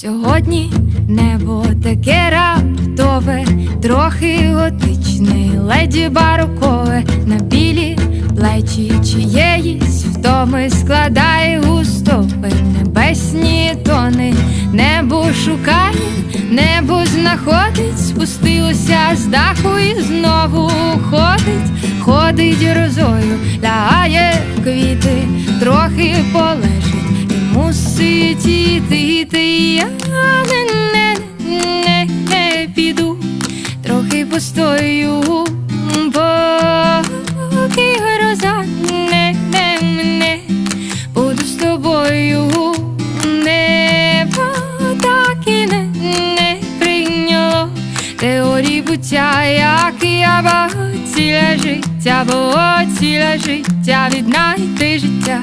Сьогодні небо таке раптове, трохи готичне, леді барокове, на білі плечі чиєїсь втоми складає густопи, небесні тони, небо шукає, небо знаходить, спустилося з даху і знову ходить, ходить розою, лягає в квіти, трохи полежить мусить іти. Я не, не, не, не піду, трохи постою, поки гроза не, не мене, буду з тобою, небо так і не, не прийняло теорії буття, як я бо ціле життя, бо ціле життя віднайти життя.